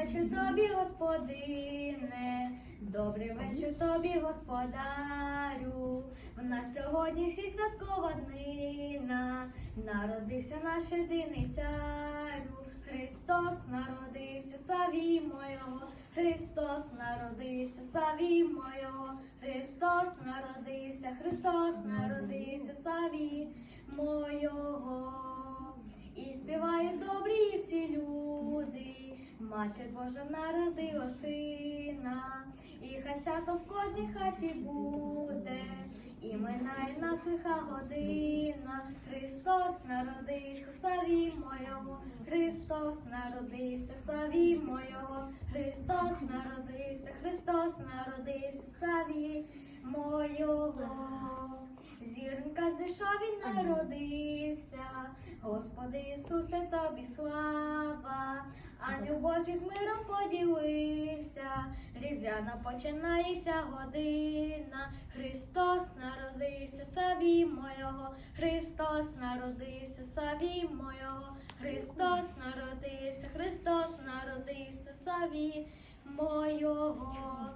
вечір тобі, господине, добрий вечір тобі, господарю. В нас сьогодні всі святкова днина, народився наш єдиний царю. Христос народився, саві мойого, Христос народився, саві мойого, Христос народився, Христос народився, саві мойого. І співають добрі всі люди, Матір Божа народила сина, і хай свято в кожній хаті буде, і минає лиха година. Христос народився, саві мойого, Христос народився, саві мойого, Христос народився, Христос народився, саві мойого. Народився, Господи Ісусе, тобі слава, Ангел Божий з миром поділився, різдвяна починається година, Христос народився, саві мойого, Христос народився, саві мойого, Христос народився, Христос народився, саві мойого.